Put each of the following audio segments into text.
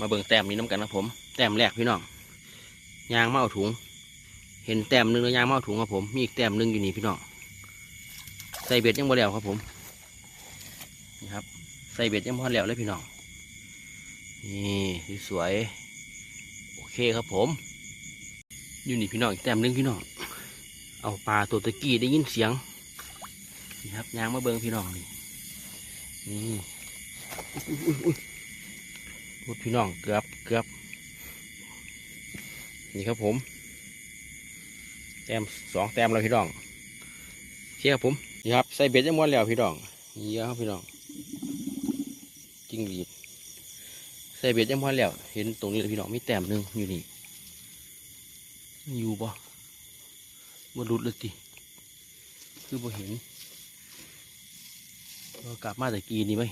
มาเบิ่งแต้มนี้น้ำกันครับผม แต้มแรกพี่น้องยางมาเอาถุง เห็นแต้มหนึ่งแล้วยางมาเอาถุงครับผม มีอีกแต้มหนึ่งอยู่นี่พี่น้อง ใส่เบ็ดยังบ่แล้วครับผม นี่ครับ ใส่เบ็ดยังพอแล้วเลยพี่น้อง นี่สวย โอเคครับผม อยู่นี่พี่น้องอีกแต้มหนึ่งพี่น้อง เอาปลาตัวตะกี้ได้ยินเสียง นี่ครับยางมาเบิ่งพี่น้องนี่ นี่อุ้ยอุ้ย พูดพี่น้องเกือบเกือบนี่ครับผม แต้มสองแต้มแล้วพี่น้องเชียครับผมนี่ครับใส่เบ็ดยังม้วนแล้วพี่น้องนี่ครับพี่น้องจิ้งหรีดใส่เบ็ดยังม้วนแล้ว เห็นตรงนี้แล้วพี่น้องมีแต้มหนึ่งอยู่นี่อยู่ปะบ่หลุดเลยติคือบ่เห็นเรากลับมาตะกี้นี่ไหม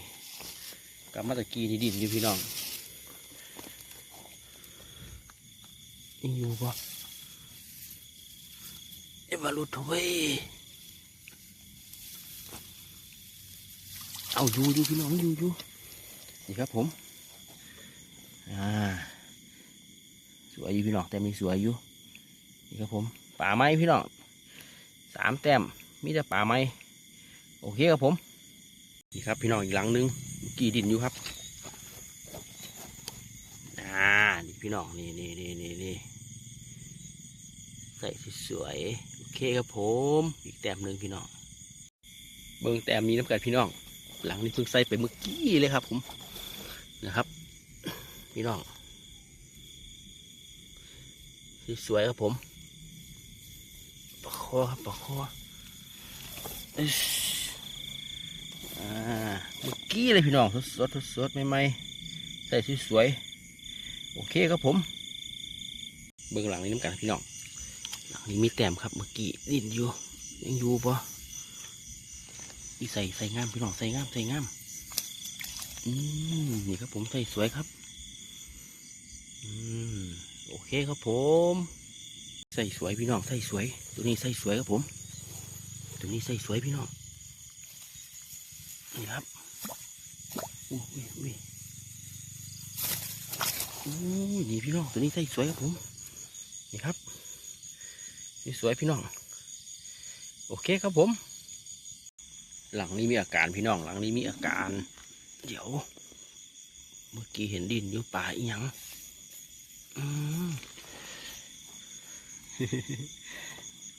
กลับมาตะกี้นี่ดินอยู่พี่น้อง ยังอยู่ปะเอ็มมาลุดเว้ยเอาอยู่อยู่พี่น้องอยู่อยู่นี่ครับผมอ่าสวยอยู่พี่น้องแต่มีสวยอยู่นี่ครับผมป่าไม้พี่น้องสามแต้มมีแต่ป่าไม้โอเคครับผมนี่ครับพี่น้องอีกหลังหนึงเมื่อกี่ดินอยู่ครับอ่านี่พี่น้องนี่นี่นี่นี่ ใส่สวยๆโอเคครับผม อีกแต้มหนึ่งพี่น้องเบิ้งแต้มนี้น้ำกันพี่น้อง หลังนี้เพิ่งใส่ไปเมื่อกี้เลยครับ ผมนะครับ พี่น้องสวยๆครับผมปะคอครับปะคออ่าเมื่อกี้เลยพี่น้องสดสดสดๆใหม่ๆใส่สวยๆโอเคครับผม เบื้องหลังนี้น้ำกันพี่น้อง หลังนี้มีแต้มครับเมื่อกี้ดินอยู่ ยังอยู่ปะนี่ใส่ใส่งามพี่น้องใส่งามใส่งามอืมนี่ครับผมใส่สวยครับ อืมโอเคครับผม ใส่สวยพี่น้องใส่สวย ตัวนี้ใส่สวยครับผม ตัวนี้ใส่สวยพี่น้องนี่ครับอุ้ยอุ้ยอุ้ยอุ้ยนี่พี่น้องตัวนี้ใส่สวยครับผมนี่ครับ สวยพี่น้อง โอเคครับผม หลังนี้มีอาการพี่น้อง หลังนี้มีอาการ เดี๋ยว เมื่อกี้เห็นดินอยู่ป่าอีหยังอ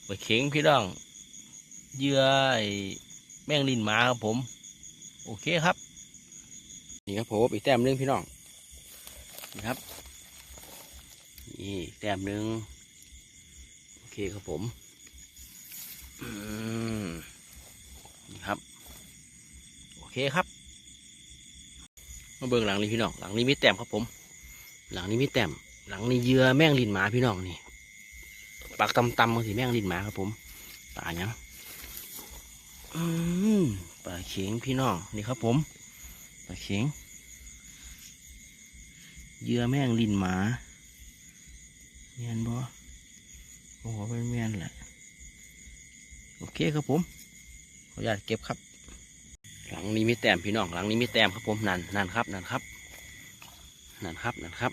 ไปเข็งพี่น้อง เยื่อไอแมงลินมาครับผม โอเคครับ นี่ครับผมอีกแต้มหนึ่งพี่น้อง นี่ครับ นี่แต้มหนึ่ง เคครับผมนี่ครับ โอเคครับมาเบิ่งหลังนี้พี่น้องหลังนี้มีแต้มครับผม หลังนี้มีแต้มหลังนี้เหยื่อแมงลินหมาพี่น้องนี่ปากตำๆบางทีแมงลินหมาครับผมตาหยังอืมปลาเข็งพี่น้องนี่ครับผมปลาเข็งเหยื่อแม่งลินหมาเมียนบ่ โอ้โหเป็นเมียนแหละโอเคครับผมขออนุญาตเก็บครับ หลังนี้มีแต้มพี่น้องหลังนี้มีแต้มครับผมนั่นนั่นครับนั่นครับนั่นครับนั่นครับ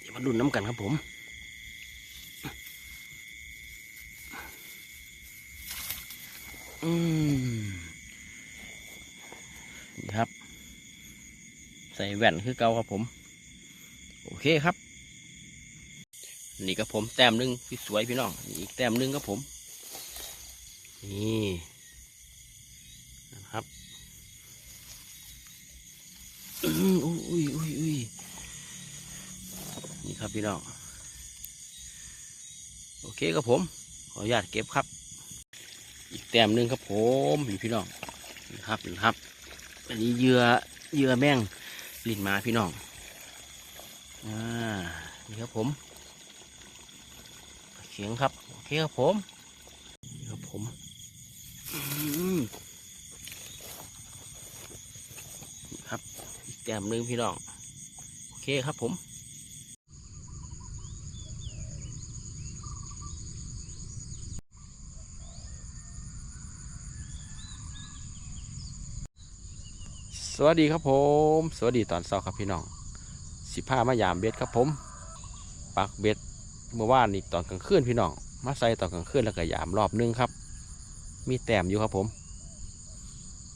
เดี๋ยวมาดุนน้ำกันครับผมอืมนี่ครับ ใส่แว่นคือเก่าครับผม โอเคครับ นี่ครับผมแต้มหนึ่งที่สวยพี่น้องนี่อีกแต้มหนึ่งครับผม นี่นะครับอุ้ยอุ้ยอุ้ยอุ้ยนี่ครับพี่น้องโอเคครับผม ขออนุญาตเก็บครับ อีกแต้มหนึ่งครับผมนี่พี่น้องนี่ครับนี่ครับ อันนี้เหยื่อเหยื่อแมงลิ้นมาพี่น้องอ่านี่ครับผมียงครับโอเคครับผมครับผมครับอีกแต้มนึ่งพี่น้องโอเคครับผมสวัสดีครับผม สวัสดีตอนเช้าครับพี่น้อง สิพามายามเบ็ดครับผม ปักเบ็ด เมื่อวานนี่ตอนกลางคืนพี่น้องมาใส่ตอนกลางคืนแล้วก็ยามรอบนึงครับ มีแต้มอยู่ครับผม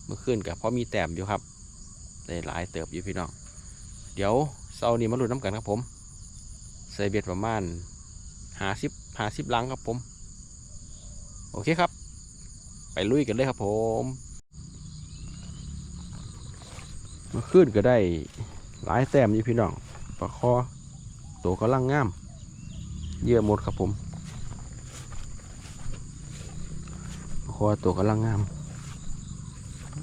เมื่อคืนกับพอมีแต้มอยู่ครับได้หลายเติบอยู่พี่น้อง เดี๋ยวเสาร์นี้มาลุ้นน้ำกันครับผมใส่เบ็ดประมาณหาสิบหาสิบลังครับผม โอเคครับ ไปลุยกันเลยครับผมเมื่อคืนก็ได้หลายแต้มอยู่พี่น้องปลาคอตัวกำลังงาม เยอะหมดครับผมคอตัวกำลังงาม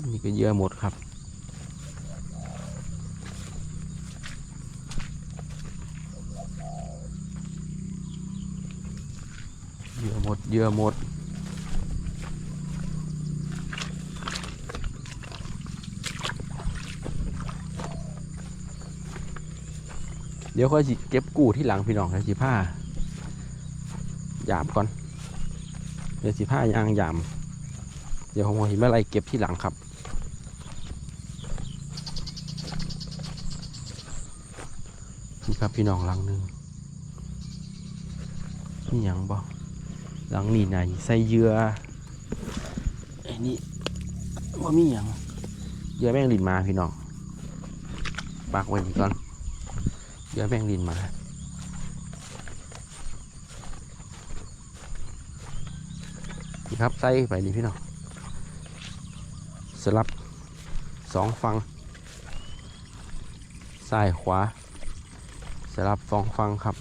นี่ก็เยอะหมดครับเยอะหมดเยอะหมดเดี๋ยวค่อยเก็บกู้ที่หลังพี่น้องเดี๋ยวสิผ้า หยามก่อน เดี๋ยวสิผ้ายางหยาม เดี๋ยวผมเอาหิมะไรเก็บที่หลังครับนี่ครับพี่น้องหลังหนึ่งนี่ยังบ่หลังนี่ไหนใส่เยื่อไอ้นี่ว่ามีหยังเยื่อแมงลินมาพี่น้องปากไว้ก่อนเดี๋ยวแบ่งดินมา ครับใส่ไปนี่พี่น้องสลับสองฟังซ้ายขวาสลับสองฟังครับ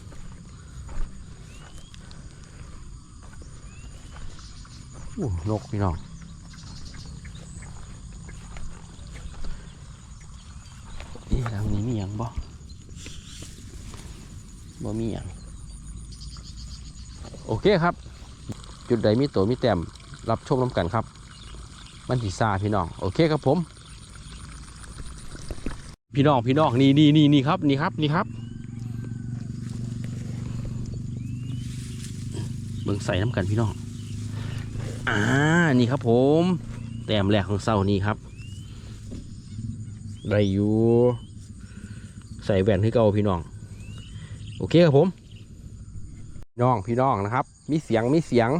อู้นกพี่น้องนี่ทางนี้มีอย่างบ่ บ่มีอย่าง โอเคครับ จุดใดมีตัวมีแต้มรับชมน้ำกันครับ มันสีซาพี่น้อง โอเคครับผม พี่น้องพี่น้องนี่นี่นี่นี่ครับนี่ครับนี่ครับเบิ่งใส่น้ำกันพี่น้องอ่านี่ครับผม แต้มแรกของเสานี่ครับได้อยู่ใส่แว่นให้เก่าพี่น้อง โอเคครับผม น้องพี่น้องนะครับ มีเสียงมีเสียง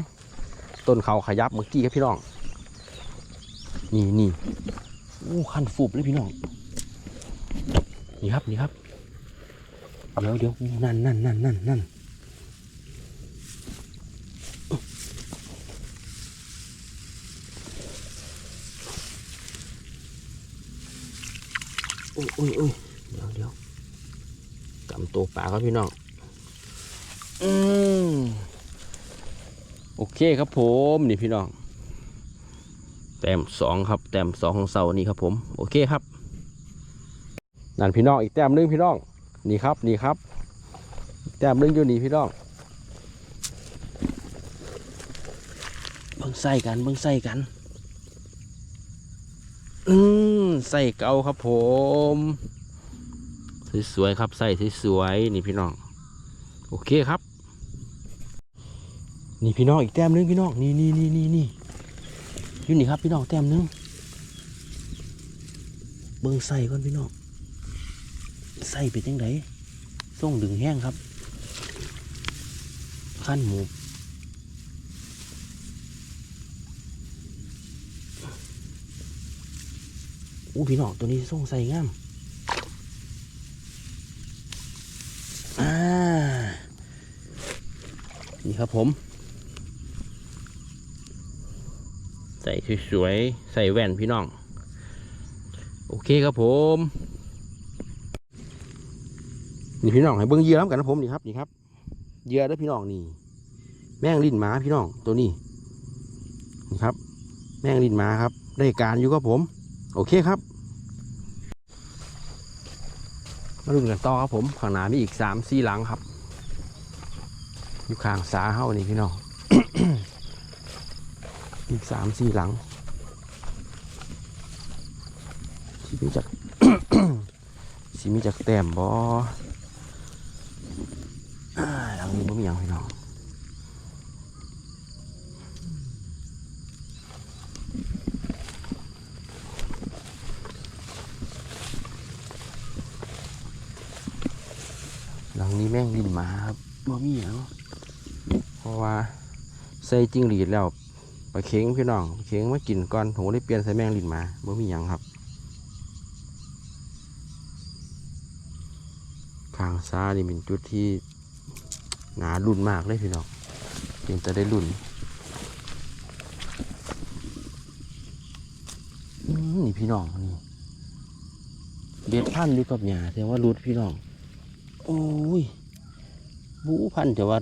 ต้นเขาขยับเมื่อกี้ครับพี่น้อง นี่นี่อู้คันฟูบเลยพี่น้อง นี่ครับนี่ครับเดี๋ยวเดี๋ยวนั่นนั่นนั่นนั่นนั่นโอ้ยโอ้ยโอ้ยเดี๋ยวเดี๋ยวกำตัวปลาครับพี่น้อง อืม โอเคครับผมนี่พี่น้อง แต้มสองครับ แต้มสองของเสานี่ครับผม โอเคครับ นั่นพี่น้องอีกแต้มหนึงพี่น้อง นี่ครับนี่ครับ แต้มหนึงอยู่นี่พี่น้องเบิ่งใส่กันเบิ่งใส่กัน อืมใส่เก่าครับผมสวยๆครับใส่สวยๆนี่พี่น้อง โอเคครับ นี่พี่น้องอีกแต้มหนึงพี่น้องนี่นี่นี่นี่นี่อยู่นี่ครับพี่น้องแต้มหนึงเบิ่งใส่ก่อนพี่น้องใส่เป็นยังไงส่งดึงแห้งครับขั้นหมูอู้พี่น้องตัวนี้ส่งใส่งามอ่านี่ครับผม ใส่สวยๆ ใส่แว่นพี่น้อง โอเคครับผม นี่พี่น้องให้เบิ้งเยื่อน้ำกันนะผมนี่ครับนี่ครับเยื่อเด้อพี่น้องนี่ แมงลิ้นหมาพี่น้องตัวนี้ นี่ครับ แมงลิ้นหมาครับ ได้การอยู่ครับผม โอเคครับ มาลุ้นกันต่อครับผมข้างหน้ามีอีกสามสี่หลังครับ อยู่ข้างสาเฮ้านี่พี่น้อง อีกสามสี่หลังสิมีจากสิมีจากแต้มบอหลังนี้บ่มีหยังพี่น้องหลังนี้แม่งดินมาครับบ่มีหยังเพราะว่าใส่จิ้งหรีดแล้ว ปลาเค็งพี่น้องเค็งมากินก่อนผมก็เลยเปลี่ยนใส่แมงดินมาบ่มีหยังครับข้างซ้ายนี่เป็นจุดที่หนารุ่นมากเลยพี่น้องเป็นจะได้รุ่นอืมนี่พี่น้องนี่เบ็ดพันอยู่กับหญ้าแต่ว่ารุดพี่น้อง โอ้ยบูพันจะว่า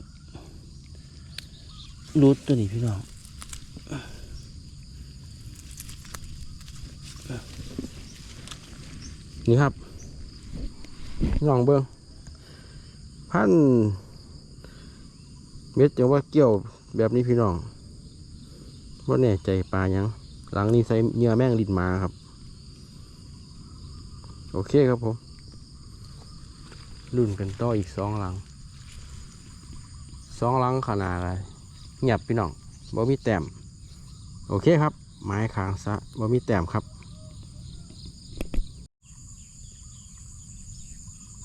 รูดตัวนี้พี่น้อง นี่ครับลองเบิ้งพันเม็ดจะว่าเกี่ยวแบบนี้พี่น้องว่าแน่ใจปลายัง หลังนี้ใส่เนื้อแม่งลิ้นมาครับ โอเคครับผมรุ่นกันต่ออีกสองหลังสองหลังขนาดอะไรเงียบพี่น้องบ่มีแต้ม โอเคครับ ไม้ค้างซะบ่มีแต้มครับ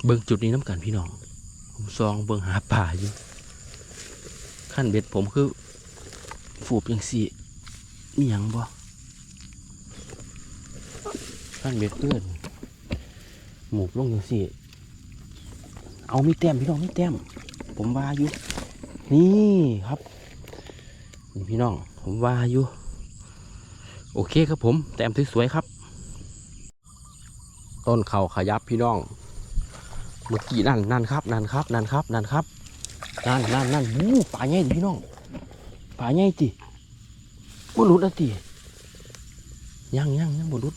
เบิ่งจุดนี้น้ำกันพี่น้อง ผมซองเบิ่งหาป่าอยู่ขั้นเบ็ดผมคือ ฝูบยังสี่มีหยังบ่ขั้นเบ็ดเพื่อนหมูบลงยังสี่ เอามีแต้มพี่น้องมีแต้มผมว่าอยู่นี่ครับ นี่พี่น้อง ผมว่าอยู่ โอเคครับผม แต้มสวยๆครับ ต้นเข่าขยับพี่น้อง เมื่อกี้นั่นนั่นครับ นั่นครับ นั่นครับ นั่นครับ นั่นนั่นนั่นวู้ป่าใหญ่พี่น้องป่าใหญ่ติบ่หลุดอะติยังยังยังบ่หลุด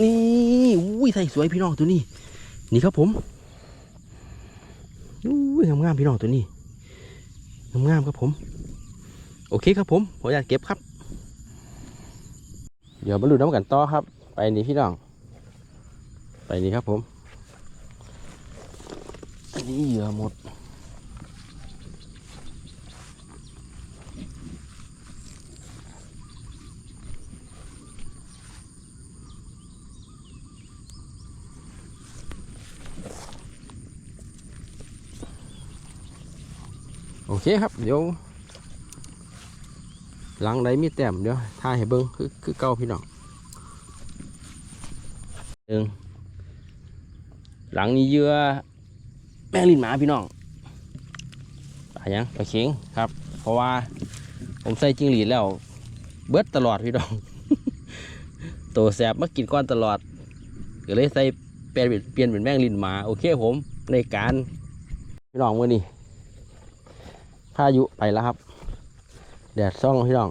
นี่อุ้ยใส่สวยพี่น้องตัวนี้ นี่ครับผมอุ้ยงามๆพี่น้องตัวนี้งามๆครับผม โอเคครับผมผมอยากเก็บครับ เดี๋ยวมาดูน้ำกันต่อครับ ไปนี่พี่น้อง ไปนี่ครับผมอันนี้เหยื่อหมดโอเคครับ เดี๋ยว หลังใดมีแต้มเดี๋ยวถ่ายให้เบิ้งคือคือเก่าพี่น้องหนึ่งหลังนี้เยื่อแมงลินหมาพี่น้องปลายังปลาเข็งครับ เพราะว่าผมใส่จิ้งหรีดแล้ว เบิดตลอดพี่น้อง ตัวแสบมากินก้อนตลอดก็เลยใส่เปลี่ยนเปลี่ยนเป็นแมงลินหมา โอเคผมในการพี่น้องมื่อนี้พายุไปแล้วครับ แดดซ่องพี่น้อง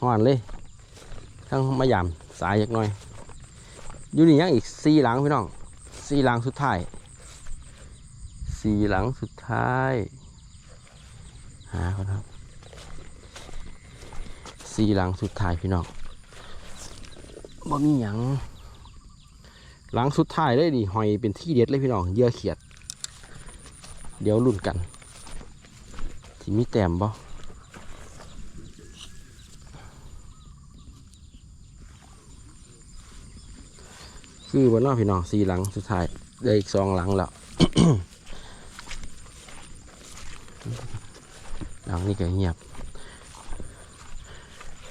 ห่อนเลยทั้งมายามสายยักหน่อย อยู่นี่ยังอีกสี่หลังพี่น้องสี่หลังสุดท้ายสี่หลังสุดท้ายหาเขาครับสี่หลังสุดท้ายพี่น้องบ่มีหยังหลังสุดท้ายเลยดิหอยเป็นที่เด็ดเลยพี่น้องเยื่อเขียด เดี๋ยวลุ้นกันที่มีแต้มบ่ คือบนนอกพี่น้องสี่หลังสุดท้ายเหลืออีกสองหลังแล้วหลังนี้ก็เงียบ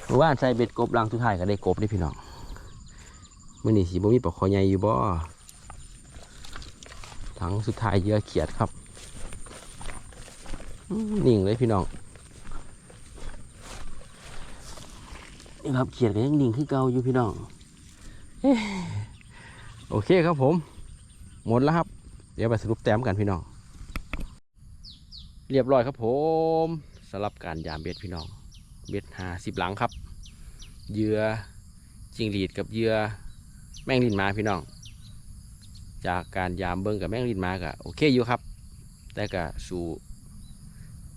เมื่อวานใส่เบ็ดกบหลังสุดท้ายก็ได้กบได้พี่น้องมื่อนี้สีบ่มีปลาคอใหญ่อยู่บ่หลังสุดท้ายเยื่อเขียดครับนิ่งเลยพี่น้องนี่ครับเขียดก็ยังนิ่งคือเก่าอยู่พี่น้องเอ้ โอเคครับผม หมดแล้วครับ เดี๋ยวไปสรุปแต้มกันพี่น้อง เรียบร้อยครับผมสำหรับการยามเบ็ดพี่น้อง เบ็ดหาสิบหลังครับเหยื่อจิงหรีดกับเหยื่อแมงลินมาพี่น้อง จากการยามเบิ้งกับแมงลินมาก็โอเคอยู่ครับ แต่ก็สู่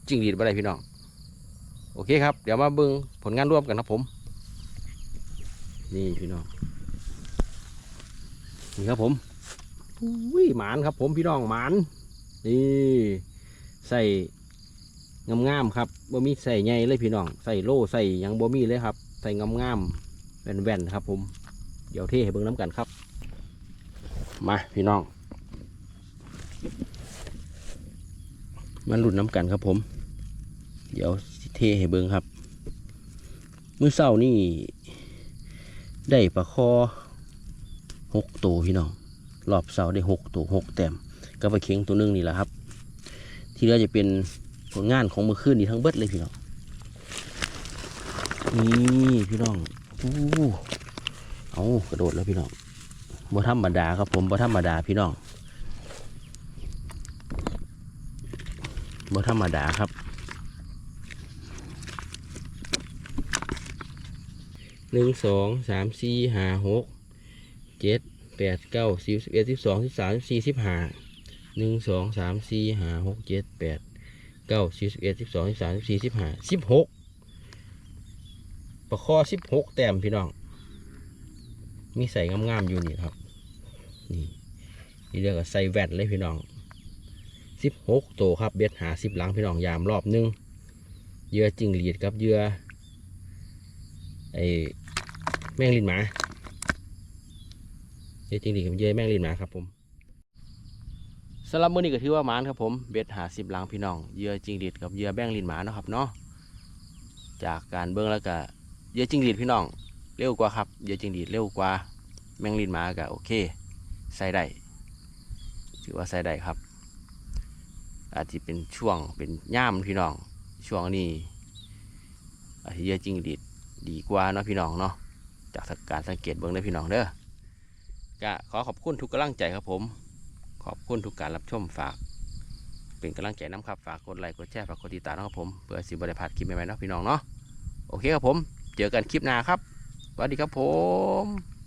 จิงหรีดบ่ได้พี่น้อง โอเคครับ เดี๋ยวมาเบิ่งผลงานร่วมกันครับผม นี่พี่น้อง นี่ครับผมอุ้ยหมานครับ ผมพี่น้องหมานนี่ใส่งามๆครับบ่มีใส่ใหญ่เลยพี่น้องใส่โล่ใส่ยังบ่มีเลยครับ ใส่งามๆแว่นๆครับ ผมเดี๋ยวเทให้เบิ่งน้ำกันครับ มาพี่น้องมันหลุดน้ำกันครับผม เดี๋ยวเทให้เบิงครับ มือเช้านี่ ได้ปลาคอ หกตัวพี่น้องรอบเสาได้หกตัวหกแต้มก็ไปเข็งตัวนึงนี่แหละครับ ที่เหลือจะเป็นผลงานของเมื่อคืนนี้ทั้งเบิดเลยพี่น้องนี่พี่น้องอู้เอากระโดดแล้วพี่น้องบ่ธรรมดาครับผมบ่ธรรมดาพี่น้องบ่ธรรมดาครับหนึ่งสองสามสี่ห้าหก เจ็ดแปดเก้าสิบสิบเอ็ดสิบสองสิบสามสิบสี่สิบห้าหนึ่งสองสามสี่ห้าหกเจ็ดแปดเก้าสิบสิบเอ็ดสิบสองสิบสามสิบสี่สิบห้าสิบหกประคอสิบหกแต้มพี่น้อง มีใส่งามๆอยู่นี่ครับ นี่นี่เรียกว่าใส่แวดเลยพี่น้องสิบหกโตครับเบ็ดหาสิบหลังพี่น้องยามรอบหนึงเยื่อจิงหรีดกับเยื่อไอแมงลินหมา เยื่อจิงหรีดกับเยแมงลินหมาครับผมสำหรับมื้อนี้ก็ถือว่ามานครับผมเบ็ดหาสิบหลังพี่น้องเยื่อจิงหรีดกับเยื่อแมงลินหมาเนาะครับเนาะจากการเบิ่งแล้วก็เยื่อจิงหรีดพี่น้องเร็วกว่าครับเยื่อจิงหรีดเร็วกว่าแมงลินหมาก็โอเคใส่ได้ถือว่าใส่ได้ครับ อาจจะเป็นช่วงเป็นย่ามพี่น้องช่วงนี้อาจจะเยอะจริงดีดดีกว่าเนาะพี่น้องเนาะจากการสังเกตเบื้องได้พี่น้องเด้อ ก็ขอขอบคุณทุกกำลังใจครับผม ขอบคุณทุกการรับชมฝาก เป็นกำลังใจน้ำครับฝากกดไลค์กดแชร์ฝากกดติดตามนะครับผมเพื่อสิบริพลาดคลิปใหม่ๆเนาะพี่น้องเนาะโอเคครับผม เจอกันคลิปหน้าครับสวัสดีครับผม